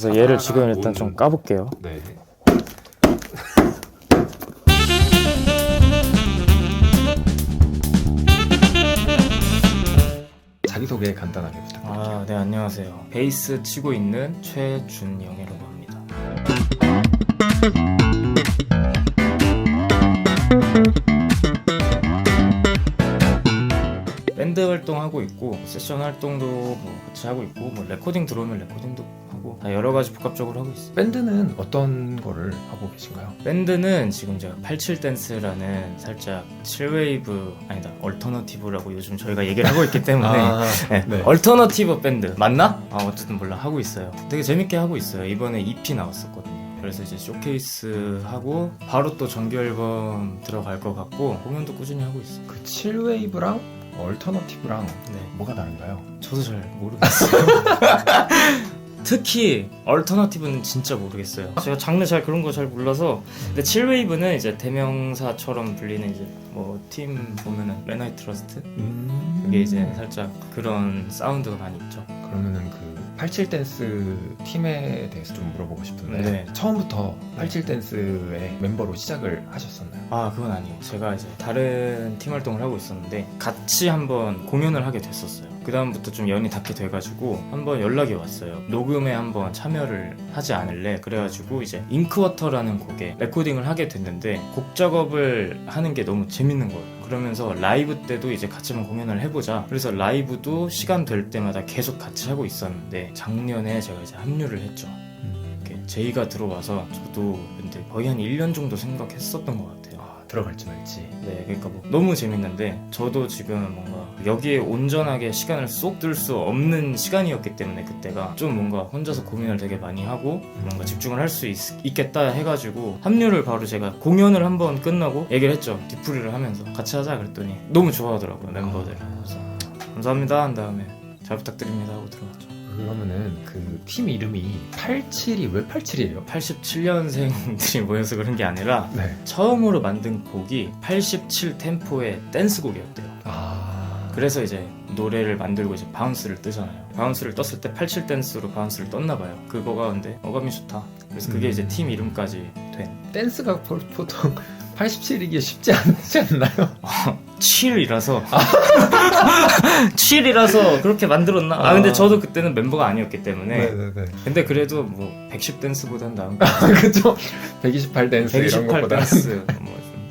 그래서 얘를 지금 일단 좀 까볼게요. 네. 자기소개 간단하게 부탁드립니다. 아, 네, 안녕하세요. 베이스 치고 있는 최준영이라고 합니다. 밴드 활동하고 있고 세션 활동도 뭐 같이 하고 있고 뭐 레코딩 들어오면 레코딩도 하고 다 여러 가지 복합적으로 하고 있어요. 밴드는 어떤 거를 하고 계신가요? 밴드는 지금 제가 87 댄스라는 살짝 7웨이브 아니다 얼터너티브라고 요즘 저희가 얘기를 하고 있기 때문에 아, 네. 네. 얼터너티브 밴드 맞나? 아 어쨌든 몰라 하고 있어요. 되게 재밌게 하고 있어요. 이번에 EP 나왔었거든요. 그래서 이제 쇼케이스 하고 바로 또 정규 앨범 들어갈 것 같고 공연도 꾸준히 하고 있어요. 그 7웨이브랑 얼터너티브랑 네, 뭐가 다른가요? 저도 잘 모르겠어요. 특히 얼터너티브는 진짜 모르겠어요. 제가 장르 잘 그런 거 잘 몰라서 근데 7웨이브는 이제 대명사처럼 불리는 이제 뭐 팀 보면은 레나이 트러스트 음... 그게 이제 살짝 그런 사운드가 많이 있죠. 그러면은 그 87 댄스 팀에 대해서 좀 물어보고 싶은데 네. 처음부터 87 댄스의 멤버로 시작을 하셨었나요? 아 그건 아니에요. 제가 이제 다른 팀 활동을 하고 있었는데 같이 한번 공연을 하게 됐었어요. 그 다음부터 좀 연이 닿게 돼가지고 한번 연락이 왔어요. 녹음에 한번 참여를 하지 않을래? 그래가지고 이제 잉크워터라는 곡에 레코딩을 하게 됐는데 곡 작업을 하는 게 너무 재밌는 거예요 그러면서 라이브 때도 이제 같이 한번 공연을 해보자. 그래서 라이브도 시간 될 때마다 계속 같이 하고 있었는데 작년에 제가 이제 합류를 했죠. 이렇게 제의가 들어와서 저도 근데 거의 한 1년 정도 생각했었던 것 같아요. 아, 들어갈지 말지 네, 그러니까 뭐 너무 재밌는데 저도 지금 뭔가 여기에 온전하게 시간을 쏙 들 수 없는 시간이었기 때문에 그때가 좀 뭔가 혼자서 고민을 되게 많이 하고 뭔가 집중을 할 수 있겠다 해가지고 합류를 바로 제가 공연을 한번 끝나고 얘기를 했죠. 뒤풀이를 하면서 같이 하자 그랬더니 너무 좋아하더라고요 멤버들. 그래서 감사합니다 한 다음에 잘 부탁드립니다 하고 들어갔죠. 그러면은 그 팀 이름이 87이 왜 87이에요? 87년생들이 모여서 그런 게 아니라 네. 처음으로 만든 곡이 87 템포의 댄스곡이었대요. 아 그래서 이제 노래를 만들고 이제 바운스를 뜨잖아요. 바운스를 떴을 때 87 댄스로 바운스를 떴나 봐요. 그거가 근데 어감이 좋다. 그래서 그게 음. 이제 팀 이름까지 된 댄스가 보- 보통 87이기 쉽지 않지 않나요? 7이라서 7이라서 그렇게 만들었나? 아 근데 아. 저도 그때는 멤버가 아니었기 때문에 네네네 근데 그래도 뭐 110 댄스보단 나은 그죠? 128 댄스 이런 128 것보다 댄스 뭐좀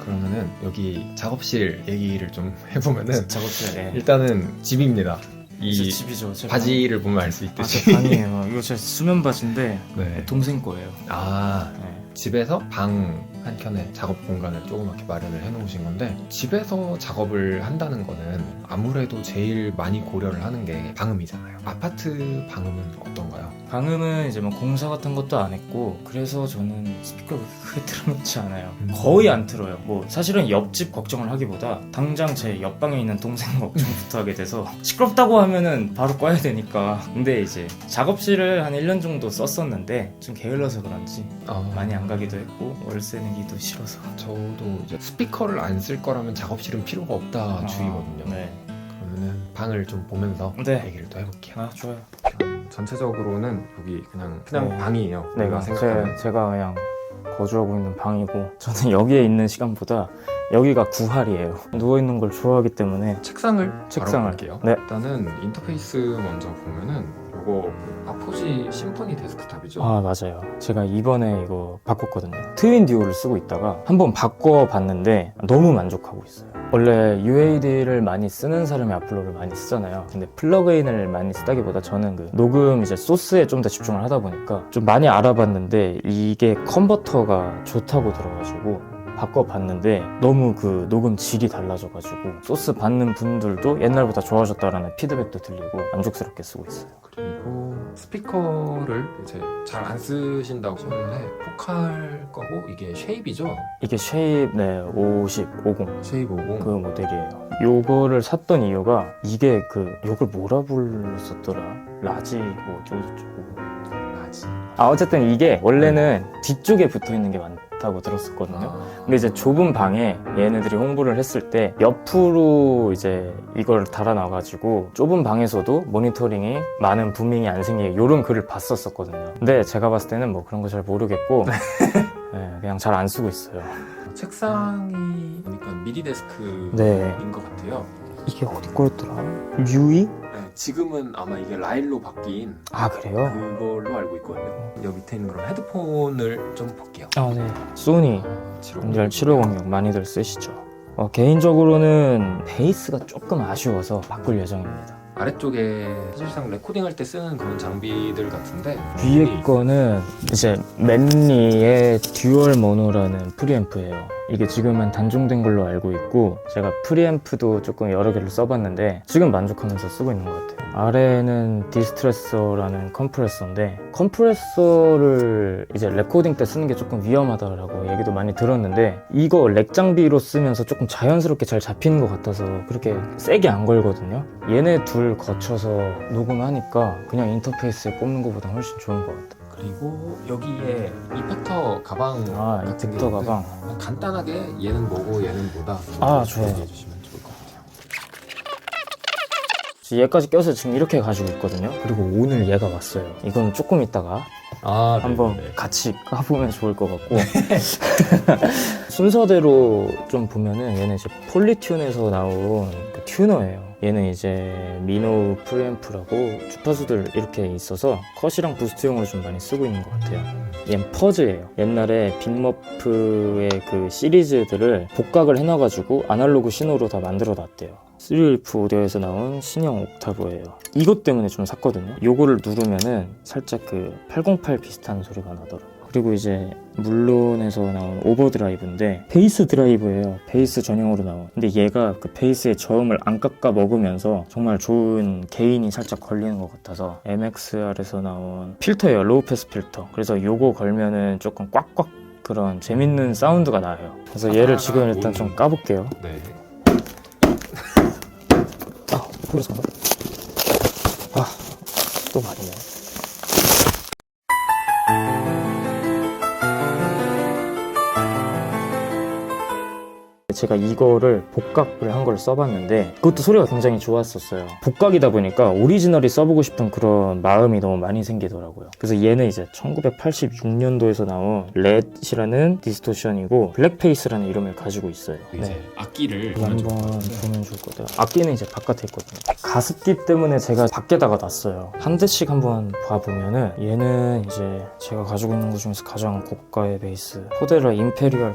그러면은 여기 작업실 얘기를 좀 해보면은 작업실에 일단은 집입니다 이이 집이죠. 제 바지를 보면 알 수 방. 아, 있듯이 제 방이에요. 이거 제 수면 바지인데 네. 동생 거예요. 아 네. 집에서 방 한 켠에 작업 공간을 조그맣게 마련을 해놓으신 건데 집에서 작업을 한다는 거는 아무래도 제일 많이 고려를 하는 게 방음이잖아요. 아파트 방음은 어떤가요? 방음은 이제 뭐 공사 같은 것도 안 했고 그래서 저는 스피커를 크게 틀어놓지 않아요. 음. 거의 안 틀어요. 뭐 사실은 옆집 걱정을 하기보다 당장 제 옆방에 있는 동생 걱정부터 하게 돼서 시끄럽다고 하면은 바로 꺼야 되니까. 근데 이제 작업실을 한 1년 정도 썼었는데 좀 게을러서 그런지 아, 많이 안 가기도 했고 월세 내기도 싫어서. 저도 이제 스피커를 안 쓸 거라면 작업실은 필요가 없다 주의거든요. 네. 그러면은 방을 좀 보면서 네. 얘기를 또 해볼게요. 아 좋아요. 전체적으로는 여기 그냥 그냥 네. 방이에요. 네, 제, 생각하는. 제가 그냥 거주하고 있는 방이고 저는 여기에 있는 시간보다 여기가 구할이에요. 누워 있는 걸 좋아하기 때문에 책상을 책상을. 바로 볼게요. 네. 일단은 인터페이스 먼저 보면은 요 거그 아포지 심포니 데스크탑이죠. 아 맞아요. 제가 이번에 이거 바꿨거든요. 트윈 듀오를 쓰고 있다가 한번 바꿔봤는데 너무 만족하고 있어요. 원래 UAD를 많이 쓰는 사람이 아플로를 많이 쓰잖아요. 근데 플러그인을 많이 쓰다기보다 저는 그 녹음 이제 소스에 좀 더 집중을 하다 보니까 좀 많이 알아봤는데 이게 컨버터가 좋다고 들어가지고 바꿔봤는데 너무 그 녹음 질이 달라져가지고 소스 받는 분들도 옛날보다 좋아졌다라는 피드백도 들리고 만족스럽게 쓰고 있어요. 그리고 스피커를 이제 잘 안 쓰신다고 했는데 포칼 거고 이게 쉐입이죠. 이게 쉐입 네 50, 50 쉐입 50. 그 모델이에요. 요거를 샀던 이유가 이게 그 요걸 뭐라 불렀었더라? 라지 뭐 어쩌고저쩌고. 라지. 아 어쨌든 이게 원래는 뒤쪽에 붙어 있는 게 많다 좋다고 들었었거든요. 아. 근데 이제 좁은 방에 얘네들이 홍보를 했을 때 옆으로 이제 이걸 달아놔가지고 좁은 방에서도 모니터링이 많은 부밍이 안 생기게 이런 글을 봤었었거든요. 근데 제가 봤을 때는 뭐 그런 거 잘 모르겠고 네, 그냥 잘 안 쓰고 있어요. 책상이 보니까 미디 데스크인 네. 것 같아요. 이게 어디 거였더라? 유이? 네, 지금은 아마 이게 라일로 바뀐 아 그래요? 그걸로 알고 있거든요. 여기 밑에 있는 그럼 헤드폰을 좀 볼게요. 아 네. 소니. 연결 7506 많이들 쓰시죠. 어, 개인적으로는 베이스가 조금 아쉬워서 바꿀 예정입니다. 아래쪽에 사실상 레코딩할 때 쓰는 그런 장비들 같은데 위에 거는 이제 맨리의 듀얼 모노라는 프리앰프예요. 이게 지금은 단종된 걸로 알고 있고 제가 프리앰프도 조금 여러 개를 써봤는데 지금 만족하면서 쓰고 있는 것 같아요. 아래는 디스트레서라는 컴프레서인데 컴프레서를 이제 레코딩 때 쓰는 게 조금 위험하다라고 얘기도 많이 들었는데 이거 렉 장비로 쓰면서 조금 자연스럽게 잘 잡히는 것 같아서 그렇게 세게 안 걸거든요. 얘네 둘 거쳐서 녹음하니까 그냥 인터페이스에 꼽는 것보다 훨씬 좋은 것 같아요. 그리고 여기에 이펙터 가방 아, 같은 게 이펙터 있는데 가방. 간단하게 얘는 뭐고 얘는 뭐다 아, 좋아요. 얘기해 주시면 좋을 것 같아요. 얘까지 껴서 지금 이렇게 가지고 있거든요. 그리고 오늘 얘가 왔어요. 이건 조금 있다가 아, 한번 같이 까보면 좋을 것 같고 순서대로 좀 보면은 얘는 이제 폴리튠에서 나온 그 튜너예요. 얘는 이제 미노 프리앰프라고 주파수들 이렇게 있어서 컷이랑 부스트용으로 좀 많이 쓰고 있는 것 같아요. 얘는 퍼즈예요. 옛날에 빅머프의 그 시리즈들을 복각을 해놔가지고 아날로그 신호로 다 만들어 놨대요. 3리프 오디오에서 나온 신형 옥타브예요. 이것 때문에 좀 샀거든요. 요거를 누르면은 살짝 그 808 비슷한 소리가 나더라고요. 그리고 이제 물론에서 나온 오버드라이브인데 베이스 드라이브예요. 베이스 전용으로 나온. 근데 얘가 그 베이스의 저음을 안 깎아 먹으면서 정말 좋은 게인이 살짝 걸리는 것 같아서 MXR에서 나온 필터예요. 로우 패스 필터. 그래서 요거 걸면은 조금 꽉꽉 그런 재밌는 사운드가 나요. 그래서 얘를 지금 일단 좀 까볼게요. 네. 아, 그래서 아, 또 말이네. 제가 이거를 복각을 한 걸 써봤는데 그것도 소리가 굉장히 좋았었어요. 복각이다 보니까 오리지널이 써보고 싶은 그런 마음이 너무 많이 생기더라고요. 그래서 얘는 이제 1986년도에서 나온 렛이라는 디스토션이고 블랙페이스라는 이름을 가지고 있어요. 이제 악기를 이거 한번 보면 좋을 것 같아요. 악기는 이제 바깥에 있거든요. 가습기 때문에 제가 밖에다가 놨어요. 한 대씩 한번 봐보면은 얘는 이제 제가 가지고 있는 것 중에서 가장 고가의 베이스 포데라 임페리얼 5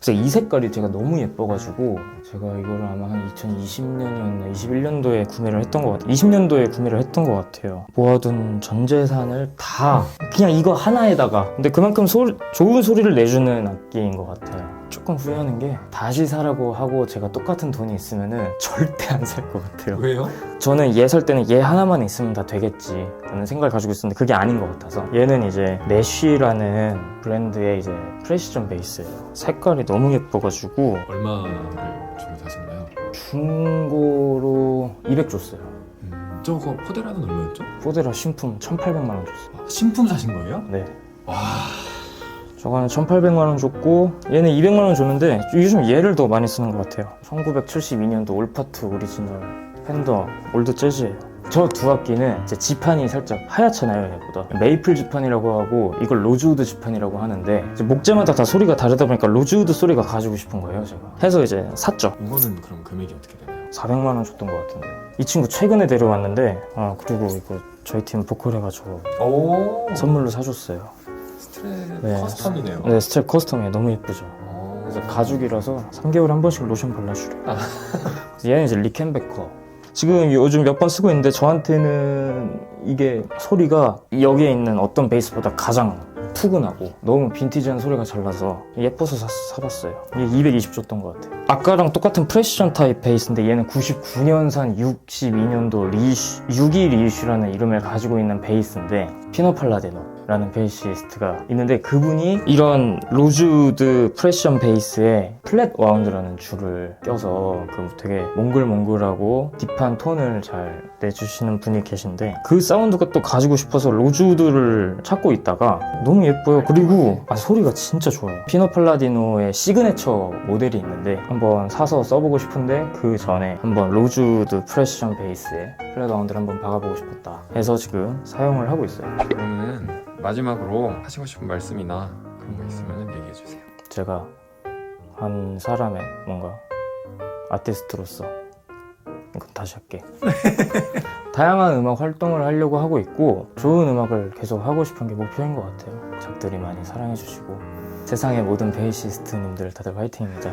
그래서 이 색깔이 제가 너무 예뻐가지고 제가 이거를 아마 한 2020년이었나 21년도에 구매를 했던 것 같아요. 20년도에 구매를 했던 것 같아요. 모아둔 전 재산을 다 그냥 이거 하나에다가 근데 그만큼 소- 좋은 소리를 내주는 악기인 것 같아요. 조금 후회하는 게 다시 사라고 하고 제가 똑같은 돈이 있으면은 절대 안 살 것 같아요. 왜요? 저는 얘 살 때는 얘 하나만 있으면 다 되겠지 라는 생각을 가지고 있었는데 그게 아닌 것 같아서 얘는 이제 내쉬라는 브랜드의 이제 프레시전 베이스예요. 색깔이 너무 예뻐가지고 얼마를 주고 사셨나요? 중고로 200 줬어요. 음, 저거 포데라는 얼마였죠? 포데라 신품 1,800만 원 줬어요. 아, 신품 사신 거예요? 네. 와, 저거는 1,800만 원 줬고 얘는 200만 원 줬는데 요즘 얘를 더 많이 쓰는 것 같아요. 1972년도 올파트 오리지널 팬더 올드 재즈예요. 저두 악기는 이제 지판이 살짝 하얗잖아요, 얘보다. 메이플 지판이라고 하고 이걸 로즈우드 지판이라고 하는데 목재마다 다 소리가 다르다 보니까 로즈우드 소리가 가지고 싶은 거예요, 제가. 해서 이제 샀죠. 이거는 그럼 금액이 어떻게 되나요? 400만 원 줬던 것 같은데. 이 친구 최근에 데려왔는데 아 그리고 이거 저희 팀 보컬 해가지고 오, 선물로 사줬어요. 스트랩 네. 커스텀이네요. 네, 스트랩 커스텀이에요. 너무 예쁘죠. 오. 그래서 가죽이라서 3개월에 한 번씩 로션 발라주래. 아. 얘는 이제 리켄베커. 지금 요즘 몇 번 쓰고 있는데 저한테는 이게 소리가 여기에 있는 어떤 베이스보다 가장 푸근하고 너무 빈티지한 소리가 잘 나서 예뻐서 사, 사봤어요. 이게 220 줬던 것 같아요. 아까랑 똑같은 프레시전 타입 베이스인데 얘는 99년산 62년도 리슈, 6기 리슈라는 이름을 가지고 있는 베이스인데 피노 팔라디노 라는 베이시스트가 있는데 그분이 이런 로즈우드 프레시전 베이스에 플랫 와운드라는 줄을 껴서 그 되게 몽글몽글하고 딥한 톤을 잘 내주시는 분이 계신데 그 사운드가 또 가지고 싶어서 로즈우드를 찾고 있다가 너무 예뻐요. 그리고 아, 소리가 진짜 좋아요. 피노 팔라디노의 시그네처 모델이 있는데 한번 사서 써보고 싶은데 그 전에 한번 로즈우드 프레시전 베이스에 플랫 와운드를 한번 박아보고 싶었다 해서 지금 사용을 하고 있어요. 그러면 마지막으로 하시고 싶은 말씀이나 그런 거 있으면 얘기해 주세요. 제가 한 사람의 뭔가 아티스트로서 이건 다시 할게. 다양한 음악 활동을 하려고 하고 있고 좋은 음악을 계속 하고 싶은 게 목표인 것 같아요. 작들이 많이 사랑해 주시고 세상의 모든 베이시스트님들 다들 화이팅입니다.